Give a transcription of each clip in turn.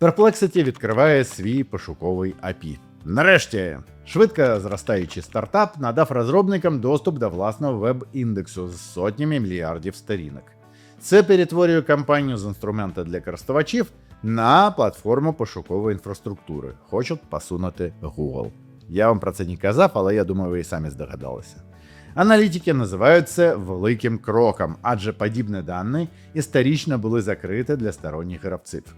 Perplexity відкриває свій пошуковий API. Нарешті швидко зростаючий стартап надав розробникам доступ до власного веб-індексу з сотнями мільярдів сторінок. Це перетворює компанію з інструмента для користувачів на платформу пошукової інфраструктури. Хочуть посунути Google. Я вам про це не казав, але я думаю, ви і самі здогадалися. Аналітики називають це великим кроком, адже подібні дані історично були закриті для сторонніх гравців.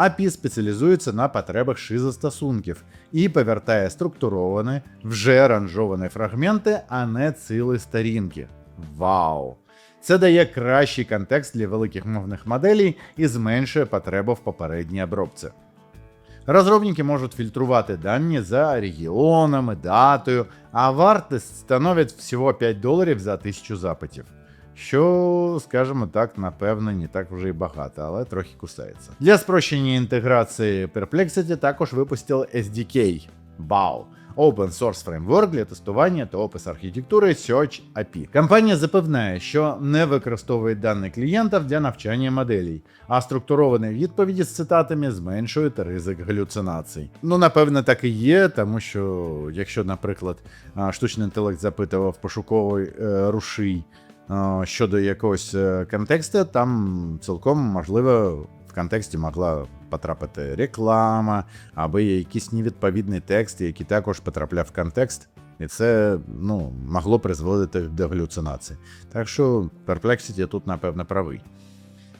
API спеціалізується на потребах шизостосунків і повертає структуровані, вже ранжовані фрагменти, а не цілі сторінки. Вау! Це дає кращий контекст для великих мовних моделей і зменшує потребу в попередній обробці. Розробники можуть фільтрувати дані за регіонами, датою, а вартість становить всього 5 доларів за 1000 запитів. Що, скажімо так, напевно, не так вже й багато, але трохи кусається. Для спрощення інтеграції Perplexity також випустили SDK BAO Open Source Framework для тестування та опису архітектури Search API. Компанія запевняє, що не використовує дані клієнтів для навчання моделей, а структуровані відповіді з цитатами зменшують ризик галюцинацій. Ну, напевно, так і є, тому що якщо, наприклад, штучний інтелект запитував пошуковий е, рушій щодо якогось е, контексту, там цілком можливо в контексті могла потрапити реклама, або є якийсь невідповідний текст, який також потрапляв в контекст. І це ну, могло призводити до галюцинацій. Так що Perplexity тут, напевно, правий.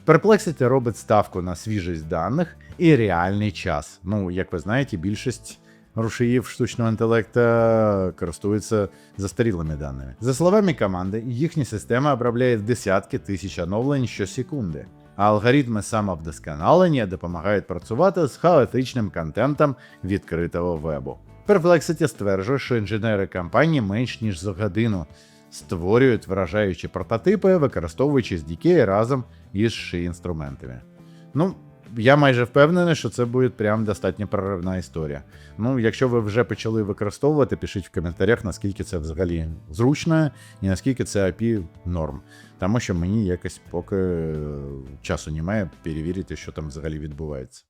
Perplexity робить ставку на свіжість даних і реальний час. Ну, як ви знаєте, більшість рушіїв штучного інтелекту користуються застарілими даними. За словами команди, їхня система обробляє десятки тисяч оновлень щосекунди. А алгоритми самовдосконалення допомагають працювати з хаотичним контентом відкритого вебу. Perplexity стверджує, що інженери компанії менш ніж за годину створюють вражаючі прототипи, використовуючи SDK разом із ши інструментами. Ну, я майже впевнений, що це буде прям достатньо проривна історія. Ну, якщо ви вже почали використовувати, пишіть в коментарях, наскільки це взагалі зручно і наскільки це API норм. Тому що мені якось поки е, часу немає перевірити, що там взагалі відбувається.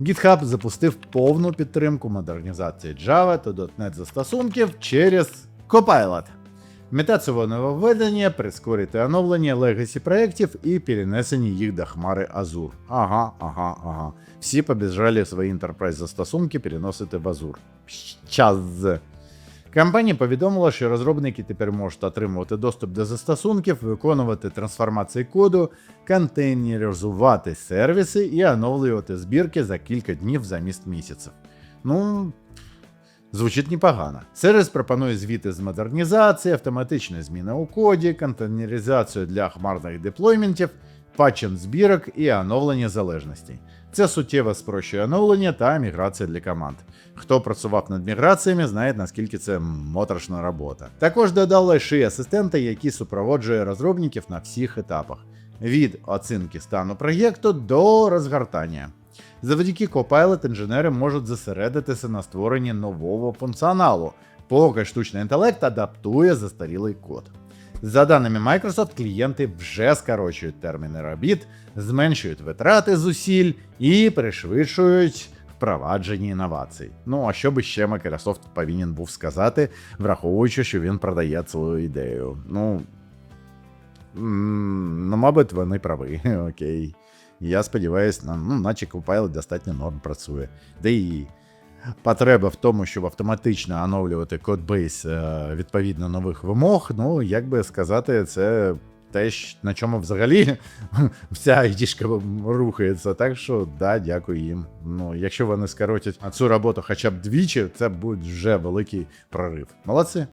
GitHub запустив повну підтримку модернізації Java та .NET застосунків через Copilot. Мета цього нововведення прискорити оновлення легасі проєктів і перенесення їх до хмари Azure. Ага, ага, ага. Всі побіжали свої enterprise застосунки переносити в Azure. Час. Компанія повідомила, що розробники тепер можуть отримувати доступ до застосунків, виконувати трансформації коду, контейнеризувати сервіси і оновлювати збірки за кілька днів замість місяців. Ну, звучить непогано. Сервіс пропонує звіти з модернізації, автоматичні зміни у коді, контейнеризацію для хмарних деплойментів, патчен збірок і оновлення залежностей. Це суттєво спрощує оновлення та міграція для команд. Хто працював над міграціями, знає наскільки це моторошна робота. Також додали ши асистента, який супроводжує розробників на всіх етапах: від оцінки стану проєкту до розгортання. Завдяки Copilot інженери можуть зосередитися на створенні нового функціоналу, поки штучний інтелект адаптує застарілий код. За даними Microsoft, клієнти вже скорочують терміни робіт, зменшують витрати зусиль і пришвидшують впровадження інновацій. Ну а що би ще Microsoft повинен був сказати, враховуючи, що він продає цілу ідею. Ну, ну мабуть, вони праві, окей. Я сподіваюся, ну, наче Copilot достатньо норм працює. Де і потреба в тому, щоб автоматично оновлювати кодбейс е, відповідно нових вимог, ну, як би сказати, це те, на чому взагалі вся айтішка рухається. Так що, да, дякую їм. Ну, якщо вони скоротять цю роботу хоча б двічі, це буде вже великий прорив. Молодці.